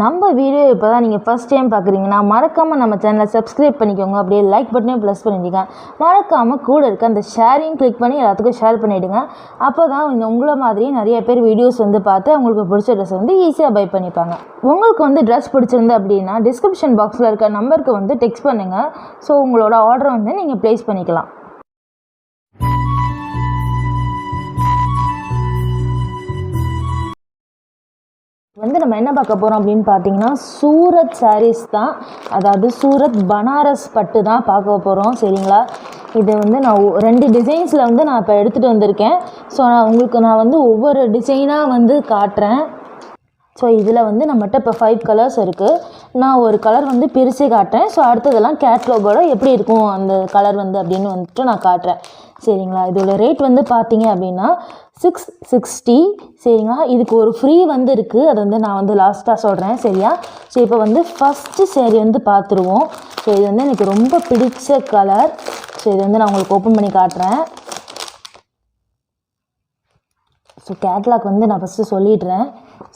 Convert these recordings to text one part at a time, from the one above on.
நம்ம வீடியோ இப்போ தான் நீங்கள் ஃபஸ்ட் டைம் பார்க்குறீங்கன்னா மறக்காமல் நம்ம சேனலை சப்ஸ்கிரைப் பண்ணிக்கோங்க. அப்படியே லைக் பட்டனையும் ப்ளஸ் பண்ணிடுங்க. மறக்காமல் கூட இருக்க அந்த ஷேரிங் கிளிக் பண்ணி எல்லாத்துக்கும் ஷேர் பண்ணிவிடுங்க அப்போ தான் இந்த உங்களை மாதிரி நிறைய பேர் வீடியோஸ் வந்து பார்த்து அவங்களுக்கு பிடிச்ச ட்ரெஸ் வந்து ஈஸியாக பை பண்ணிப்பாங்க. உங்களுக்கு வந்து ட்ரெஸ் பிடிச்சிருந்து அப்படின்னா டிஸ்கிரிப்ஷன் பாக்ஸில் இருக்க நம்பருக்கு வந்து டெக்ஸ்ட் பண்ணுங்கள் ஸோ உங்களோட ஆர்டரை வந்து நீங்கள் ப்ளேஸ் பண்ணிக்கலாம். வந்து நம்ம என்ன பார்க்க போகிறோம் அப்படின்னு பார்த்தீங்கன்னா சூரத் சாரீஸ் தான். அதாவது சூரத் பனாரஸ் பட்டு தான் பார்க்க போகிறோம் சரிங்களா? இது வந்து நான் ஒ- ரெண்டு டிசைன்ஸில் வந்து நான் இப்போ எடுத்துகிட்டு வந்திருக்கேன். ஸோ நான் உங்களுக்கு நான் வந்து ஒவ்வொரு டிசைனாக வந்து காட்டுறேன். ஸோ இதில் வந்து நம்மகிட்ட இப்போ ஃபைவ் கலர்ஸ் இருக்குது நான் ஒரு கலர் வந்து பிரித்து காட்டுறேன். ஸோ அடுத்ததெல்லாம் கேட்லாகோட எப்படி இருக்கும் அந்த கலர் வந்து அப்படின்னு வந்துட்டு நான் காட்டுறேன். சரிங்களா? இதோட ரேட் வந்து பார்த்தீங்க அப்படின்னா சிக்ஸ் சிக்ஸ்டி சரிங்களா? இதுக்கு ஒரு ஃப்ரீ வந்து இருக்குது அதை வந்து நான் வந்து லாஸ்ட்டாக சொல்கிறேன் சரியா? ஸோ இப்போ வந்து ஃபஸ்ட்டு சேரீ வந்து பார்த்துருவோம். ஸோ இது வந்து எனக்கு ரொம்ப பிடிச்ச கலர் ஸோ இது வந்து நான் உங்களுக்கு ஓப்பன் பண்ணி காட்டுறேன். ஸோ கேட்லாக் வந்து நான் ஃபஸ்ட்டு சொல்லிடுறேன்.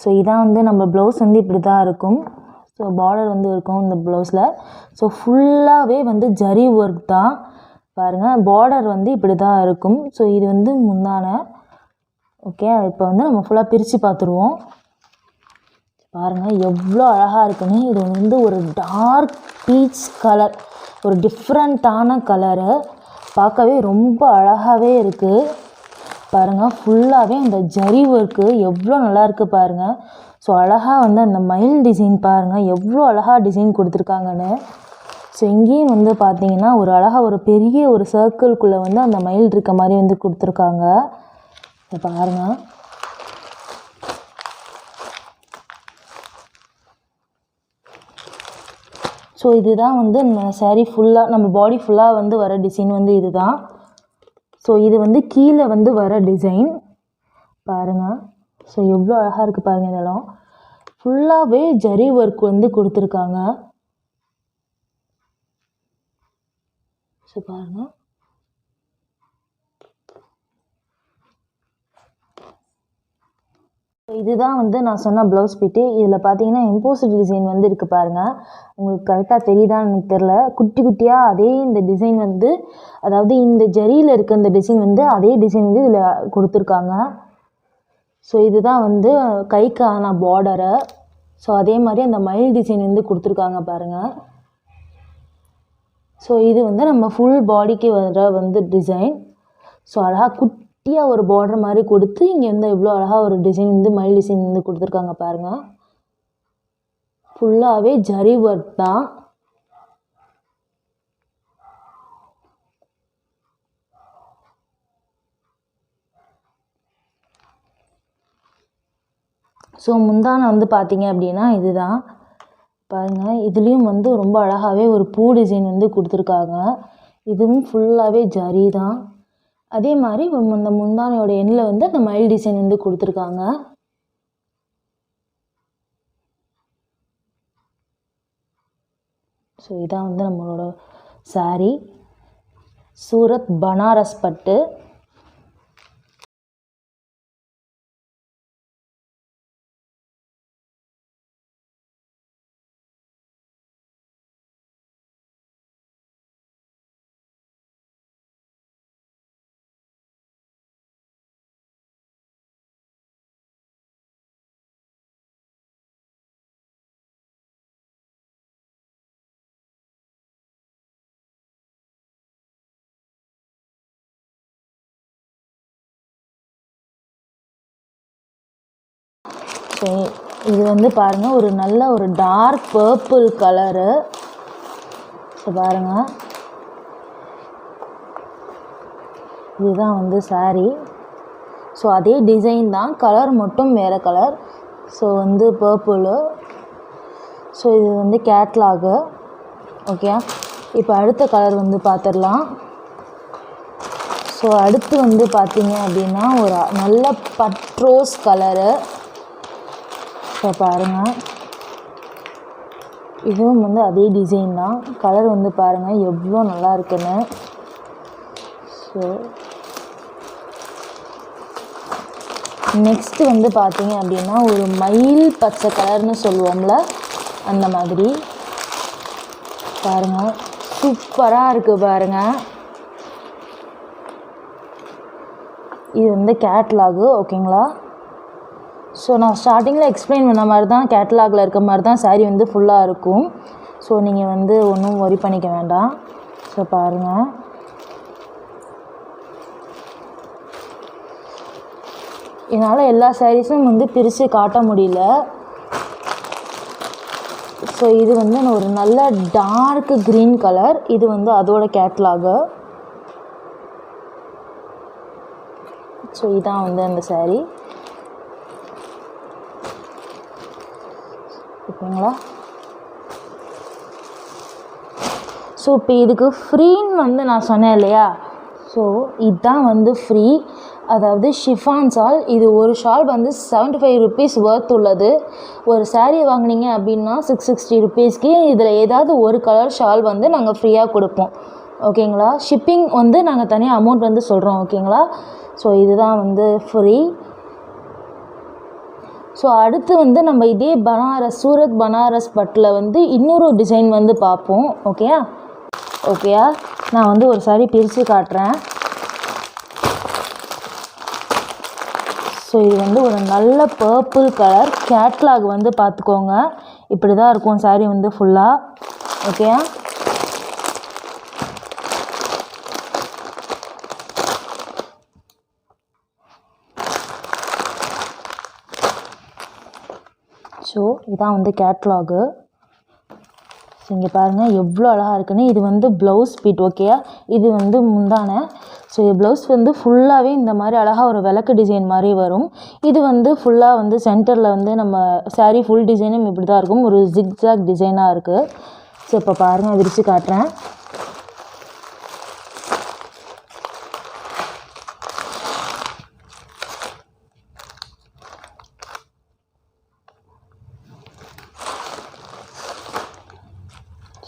ஸோ இதான் வந்து நம்ம ப்ளவுஸ் வந்து இப்படி தான் இருக்கும். ஸோ பார்டர் வந்து இருக்கும் இந்த ப்ளவுஸில் ஸோ ஃபுல்லாகவே வந்து ஜரி ஒர்க் தான். பாருங்கள் பார்டர் வந்து இப்படி தான் இருக்கும். ஸோ இது வந்து முந்தான ஓகே இப்போ வந்து நம்ம ஃபுல்லாக பிரித்து பார்த்துருவோம். பாருங்கள் எவ்வளோ அழகாக இருக்குன்னு. இது வந்து ஒரு டார்க் பீச் கலர் ஒரு டிஃப்ரெண்ட்டான கலரு பார்க்கவே ரொம்ப அழகாகவே இருக்குது பாருங்கள் ஃபுல்லாகவே அந்த ஜரி ஒர்க்கு எவ்வளோ நல்லா இருக்குது பாருங்கள் ஸோ அழகாக வந்து அந்த மயில் டிசைன் பாருங்கள் எவ்வளோ அழகாக டிசைன் கொடுத்துருக்காங்கன்னு. ஸோ இங்கேயும் வந்து பார்த்தீங்கன்னா ஒரு அழகாக ஒரு பெரிய ஒரு சர்க்கிள்குள்ளே வந்து அந்த மயில் இருக்க மாதிரி வந்து கொடுத்துருக்காங்க. இதை பாருங்கள் ஸோ இதுதான் வந்து நம்ம ஃபுல்லாக நம்ம பாடி ஃபுல்லாக வந்து வர டிசைன் வந்து இதுதான். ஸோ இது வந்து கீழே வந்து வர டிசைன் பாருங்கள் ஸோ எவ்வளோ அழகாக இருக்குது பாருங்கள் இதெல்லாம். ஃபுல்லாகவே ஜரி ஒர்க் வந்து கொடுத்துருக்காங்க. ஸோ பாருங்கள் இதுதான் வந்து நான் சொன்ன ப்ளவுஸ் பிட்டு இதில் பார்த்தீங்கன்னா இம்போசிட் டிசைன் வந்து இருக்குது பாருங்கள் உங்களுக்கு கரெக்டாக தெரியுதான்னு எனக்கு தெரில குட்டி குட்டியாக அதே இந்த டிசைன் வந்து அதாவது இந்த ஜரியில் இருக்க இந்த டிசைன் வந்து அதே டிசைன் வந்து இதில் கொடுத்துருக்காங்க. ஸோ இதுதான் வந்து கைக்கான பார்டரை ஸோ அதே மாதிரி அந்த மயில் டிசைன் வந்து கொடுத்துருக்காங்க பாருங்கள் ஸோ இது வந்து நம்ம ஃபுல் பாடிக்கு வர வந்து டிசைன் ஸோ அழகாக குட்டியாக ஒரு பார்டர் மாதிரி கொடுத்து இங்கே வந்து இவ்வளோ அழகாக ஒரு டிசைன் வந்து மயில் டிசைன் வந்து கொடுத்துருக்காங்க பாருங்கள் ஃபுல்லாகவே ஜரி ஒர்க் தான். ஸோ முந்தானம் வந்து பார்த்தீங்க அப்படின்னா இதுதான். பாருங்கள் இதுலேயும் வந்து ரொம்ப அழகாகவே ஒரு பூ டிசைன் வந்து கொடுத்துருக்காங்க. இதுவும் ஃபுல்லாகவே ஜரி தான். அதே மாதிரி இந்த முந்தானையோட எண்ணில் வந்து அந்த மயில் டிசைன் வந்து கொடுத்துருக்காங்க. ஸோ இதான் வந்து நம்மளோட saree. சூரத் பனாரஸ் பட்டு இது வந்து பாருங்கள் ஒரு நல்ல ஒரு டார்க் பர்பிள் கலரு ஸோ பாருங்கள் இதுதான் வந்து சாரீ ஸோ அதே டிசைன் தான் கலர் மட்டும் வேறு கலர் ஸோ வந்து பர்பிளு ஸோ இது வந்து கேட்லாகு ஓகே இப்போ அடுத்த கலர் வந்து பார்த்துடலாம் ஸோ அடுத்து வந்து பார்த்தீங்க அப்படின்னா ஒரு நல்ல பட்ரோஸ் கலரு ஸோ பாருங்கள் இதுவும் வந்து அதே டிசைன் தான். கலர் வந்து பாருங்கள் எவ்வளோ நல்லா இருக்குன்னு. ஸோ நெக்ஸ்ட்டு வந்து பார்த்தீங்க அப்படின்னா ஒரு மயில் பச்சை கலர்னு சொல்லுவோம்ல அந்த மாதிரி. பாருங்கள் சூப்பராக இருக்குது பாருங்கள் இது வந்து கேட்லாகு ஓகேங்களா ஸோ நான் ஸ்டார்டிங்கில் எக்ஸ்பிளைன் பண்ண மாதிரி தான் கேட்லாகில் இருக்க மாதிரி தான் saree வந்து ஃபுல்லாக இருக்கும். ஸோ நீங்கள் வந்து ஒன்றும் ஒரி பண்ணிக்க வேண்டாம். ஸோ பாருங்கள் என்னால் எல்லா சாரீஸும் வந்து பிரித்து காட்ட முடியல. ஸோ இது வந்து ஒரு நல்ல டார்க் க்ரீன் கலர் இது வந்து அதோட கேட்லாகு ஸோ இதான் வந்து அந்த சாரீ ஓகேங்களா? ஸோ இப்போ இதுக்கு ஃப்ரீன்னு வந்து நான் சொன்னேன் இல்லையா? ஸோ இதுதான் வந்து ஃப்ரீ அதாவது ஷிஃபான் ஷால் இது ஒரு ஷால் வந்து செவன்ட்டி ஃபைவ் ருபீஸ் ஒர்த் உள்ளது. ஒரு சாரீ வாங்குனீங்க அப்படின்னா சிக்ஸ் சிக்ஸ்டி ருபீஸ்க்கு இதில் ஏதாவது ஒரு கலர் ஷால் வந்து நாங்கள் ஃப்ரீயாக கொடுப்போம். ஓகேங்களா? ஷிப்பிங் வந்து நாங்கள் தனியாக அமௌண்ட் வந்து சொல்கிறோம் ஓகேங்களா? ஸோ இதுதான் வந்து ஃப்ரீ ஸோ அடுத்து வந்து நம்ம இதே பனாரஸ் சூரத் பனாரஸ் பட்டில் வந்து இன்னொரு டிசைன் வந்து பார்ப்போம். ஓகேயா ஓகேயா நான் வந்து ஒரு சாரி பிரித்து காட்டுறேன். ஸோ இது வந்து ஒரு நல்ல பர்பிள் கலர் கேட்லாக் வந்து பார்த்துக்கோங்க. இப்படி தான் இருக்கும் saree வந்து ஃபுல்லாக ஓகேயா ஸோ இதான் வந்து கேட்லாகு ஸோ இங்கே பாருங்கள் எவ்வளோ அழகாக இருக்குன்னு. இது வந்து ப்ளவுஸ் பீட் ஓகேயா இது வந்து முந்தான. ஸோ ப்ளவுஸ் வந்து ஃபுல்லாகவே இந்த மாதிரி அழகாக ஒரு விளக்கு டிசைன் மாதிரி வரும். இது வந்து ஃபுல்லாக வந்து சென்டரில் வந்து நம்ம சாரீ ஃபுல் டிசைனும் இப்படி தான் இருக்கும். ஒரு ஜிக்ஜாக் டிசைனாக இருக்குது ஸோ இப்போ பாருங்கள் விரித்து காட்டுறேன்.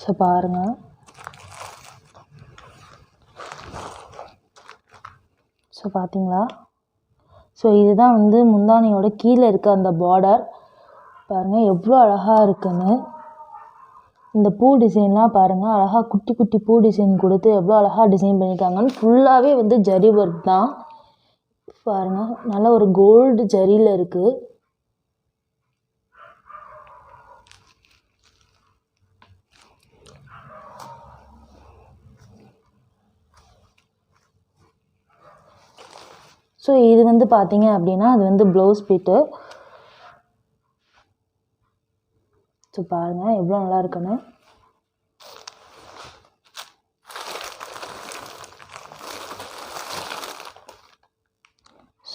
ஸோ பாருங்கள் ஸோ பார்த்தீங்களா ஸோ இதுதான் வந்து முந்தானியோட கீழே இருக்க அந்த பார்டர் பாருங்கள் எவ்வளோ அழகாக இருக்குன்னு. இந்த பூ டிசைன்லாம் பாருங்கள் அழகாக குட்டி குட்டி பூ டிசைன் கொடுத்து எவ்வளோ அழகாக டிசைன் பண்ணியிருக்காங்கன்னு. ஃபுல்லாகவே வந்து ஜரி ஒர்க் தான். பாருங்கள் நல்ல ஒரு கோல்டு ஜரியில் இருக்குது ஸோ இது வந்து பார்த்தீங்க அப்படின்னா அது வந்து ப்ளவுஸ் பீட்டு ஸோ பாருங்கள் எவ்வளோ நல்லா இருக்குன்னு.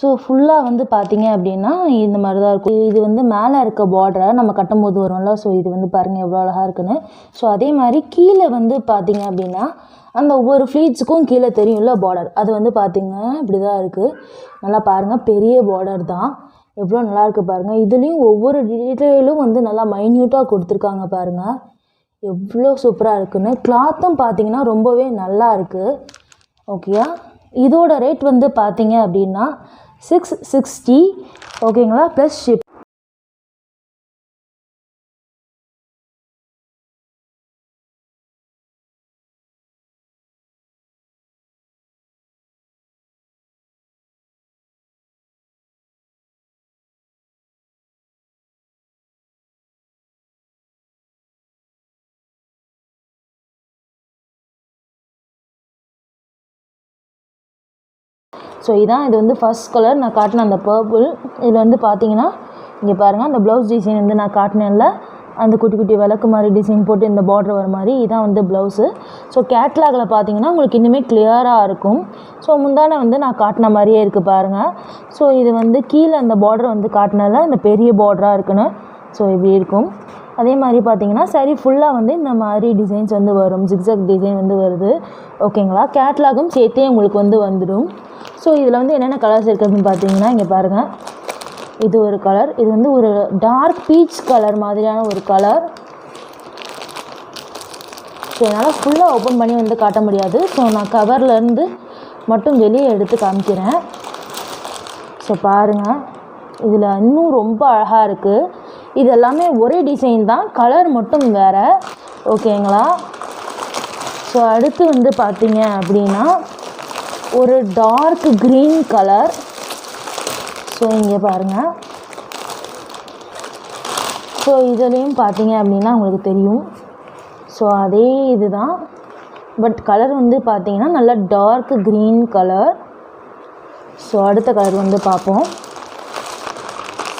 ஸோ ஃபுல்லாக வந்து பார்த்தீங்க அப்படின்னா இந்த மாதிரி தான் இருக்கும். இது வந்து மேலே இருக்க பார்டரை நம்ம கட்டும்போது வரும்ல. ஸோ இது வந்து பாருங்கள் எவ்வளோ அழகாக இருக்குன்னு. ஸோ அதே மாதிரி கீழே வந்து பார்த்தீங்க அப்படின்னா அந்த ஒவ்வொரு ஃப்ளீட்ஸுக்கும் கீழே தெரியும்ல பார்டர் அது வந்து பார்த்தீங்க இப்படி தான் இருக்குது நல்லா பாருங்கள் பெரிய பார்டர் தான். எவ்வளோ நல்லாயிருக்கு பாருங்கள் இதுலேயும் ஒவ்வொரு டீட்டெயிலும் வந்து நல்லா மைன்யூட்டாக கொடுத்துருக்காங்க பாருங்கள் எவ்வளோ சூப்பராக இருக்குன்னு. கிளாத்தும் பார்த்தீங்கன்னா ரொம்பவே நல்லா இருக்குது ஓகேயா இதோட ரேட் வந்து பார்த்தீங்க அப்படின்னா சிக்ஸ் சிக்ஸ்டி ஓகேங்களா ப்ளஸ் ஷிப் ஸோ இதான் இது வந்து ஃபஸ்ட் கலர் நான் காட்டின அந்த பர்பிள் இதில் வந்து பார்த்தீங்கன்னா இங்கே பாருங்கள் அந்த ப்ளவுஸ் டிசைன் வந்து நான் காட்டினேன்ல. அந்த குட்டி குட்டி விளக்கு மாதிரி டிசைன் போட்டு இந்த பார்டர் வர மாதிரி இதான் வந்து ப்ளவுஸு ஸோ கேட்லாகில் பார்த்தீங்கன்னா உங்களுக்கு இன்னுமே கிளியராக இருக்கும். ஸோ முந்தான வந்து நான் காட்டின மாதிரியே இருக்குது பாருங்கள் ஸோ இது வந்து கீழே அந்த பார்டர் வந்து காட்டினால இந்த பெரிய பார்டராக இருக்குன்னு. ஸோ இப்படி இருக்கும். அதே மாதிரி பார்த்தீங்கன்னா சரி ஃபுல்லாக வந்து இந்த மாதிரி டிசைன்ஸ் வந்து வரும். ஜிக்ஸாக் டிசைன் வந்து வருது. ஓகேங்களா கேட்லாகும் சேர்த்தே உங்களுக்கு வந்து வந்துடும். ஸோ இதில் வந்து என்னென்ன கலர்ஸ் இருக்குதுன்னு பார்த்தீங்கன்னா இங்கே பாருங்கள் இது ஒரு கலர் இது வந்து ஒரு டார்க் பீச் கலர் மாதிரியான ஒரு கலர் ஸோ என்னால் ஃபுல்லாக ஓப்பன் பண்ணி வந்து காட்ட முடியாது. ஸோ நான் கவர்லேருந்து மட்டும் வெளியே எடுத்து காமிக்கிறேன். ஸோ பாருங்கள் இதில் இன்னும் ரொம்ப அழகாக இருக்குது இது எல்லாமே ஒரே டிசைன் தான். கலர் மட்டும் வேறு. ஓகேங்களா ஸோ அடுத்து வந்து பார்த்தீங்க அப்படின்னா ஒரு டார்க் க்ரீன் கலர் ஸோ இங்கே பாருங்கள் ஸோ இதுலேயும் பார்த்தீங்க அப்படின்னா உங்களுக்கு தெரியும். ஸோ அதே இதுதான். பட் கலர் வந்து பார்த்தீங்கன்னா நல்லா டார்க் க்ரீன் கலர் ஸோ அடுத்த கலர் வந்து பார்ப்போம்.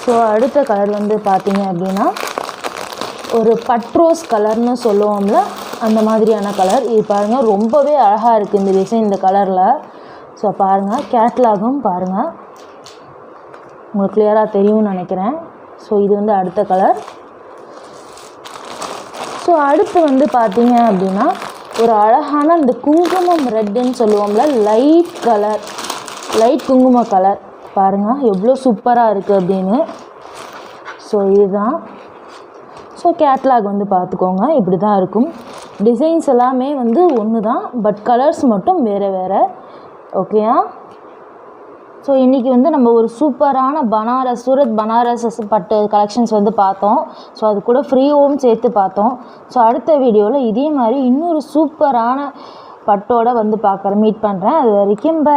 ஸோ அடுத்த கலர் வந்து பார்த்தீங்க அப்படின்னா ஒரு பட்ரோஸ் கலர்னு சொல்லுவோம்ல அந்த மாதிரியான கலர் இது பாருங்கள் ரொம்பவே அழகாக இருக்குது இந்த டிசைன் இந்த கலரில் ஸோ பாருங்கள் கேட்லாகும் பாருங்கள் உங்களுக்கு கிளியராக தெரியும்னு நினைக்கிறேன். ஸோ இது வந்து அடுத்த கலர் ஸோ அடுத்து வந்து பார்த்தீங்க அப்படின்னா ஒரு அழகான இந்த குங்குமம் ரெட்டுன்னு சொல்லுவோம்ல லைட் கலர் லைட் குங்கும கலர் பாருங்கள் எவ்வளோ சூப்பராக இருக்குது அப்படின்னு. ஸோ இதுதான். ஸோ கேட்லாக் வந்து பார்த்துக்கோங்க இப்படி தான் இருக்கும். டிசைன்ஸ் எல்லாமே வந்து ஒன்று தான் பட் கலர்ஸ் மட்டும் வேறு வேறு. ஓகேயா ஸோ இன்றைக்கி வந்து நம்ம ஒரு சூப்பரான பனாரஸ் சூரத் பனாரஸ் பட்டு கலெக்ஷன்ஸ் வந்து பார்த்தோம். ஸோ அது கூட ஃப்ரீவும் சேர்த்து பார்த்தோம். ஸோ அடுத்த வீடியோவில் இதே மாதிரி இன்னொரு சூப்பரான பட்டோட வந்து பார்க்குறேன் மீட் பண்ணுறேன் அது வரைக்கும் பை